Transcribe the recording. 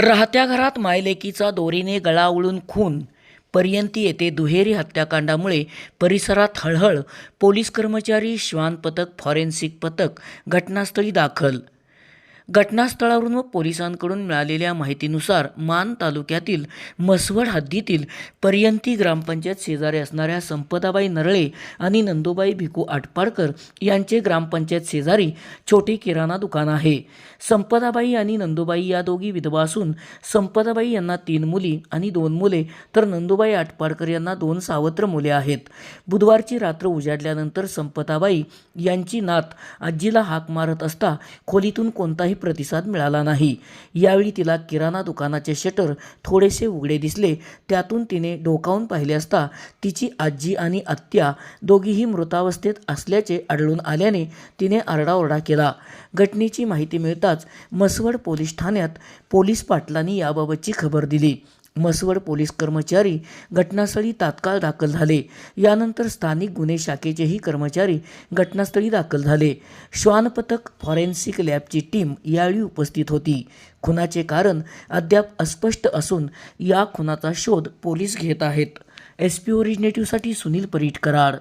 राहत्या घरात मायलेकीचा दोरीने गळा उळून खून. पर्यंती येथे दुहेरी हत्याकांडामुळे परिसरात हळहळ. पोलीस कर्मचारी श्वान पथक फॉरेन्सिक पथक घटनास्थळी दाखल. घटनास्थळावरून व पोलिसांकडून मिळालेल्या माहितीनुसार मान तालुक्यातील मसवड हद्दीतील पर्यंती ग्रामपंचायत शेजारी असणाऱ्या संपदाबाई नरळे आणि नंदुबाई भिकू आटपाडकर यांचे ग्रामपंचायत शेजारी छोटे किराणा दुकान आहे. संपदाबाई आणि नंदुबाई या दोघी विधवा असून संपदाबाई यांना तीन मुली आणि दोन मुले तर नंदुबाई आटपाडकर यांना दोन सावत्र मुले आहेत. बुधवारची रात्र उजाडल्यानंतर संपदाबाई यांची नात आजीला हाक मारत असता खोलीतून कोणताही प्रतिसाद मिळाला नाही. यावेळी तिला किराणा दुकानाचे शटर थोडेसे उघडे दिसले. त्यातून तिने डोकावून पाहिले असता तिची आजी आणि आत्या दोघीही मृतावस्थेत असल्याचे आढळून आल्याने तिने आरडाओरडा केला. घटनेची माहिती मिळताच मसवड पोलीस ठाण्यात पोलीस पाटलांनी याबाबतची खबर दिली. मसवड पोलीस कर्मचारी घटनास्थळी तात्काळ दाखल झाले. यानंतर स्थानिक गुन्हे शाखेचेही कर्मचारी घटनास्थळी दाखल झाले. श्वान पथक फॉरेन्सिक लॅबची टीम यावेळी उपस्थित होती. खुनाचे कारण अद्याप अस्पष्ट असून या खुनाचा शोध पोलीस घेत आहेत. एस पी ओरिजिनेटिव्हसाठी सुनील परीट कराड.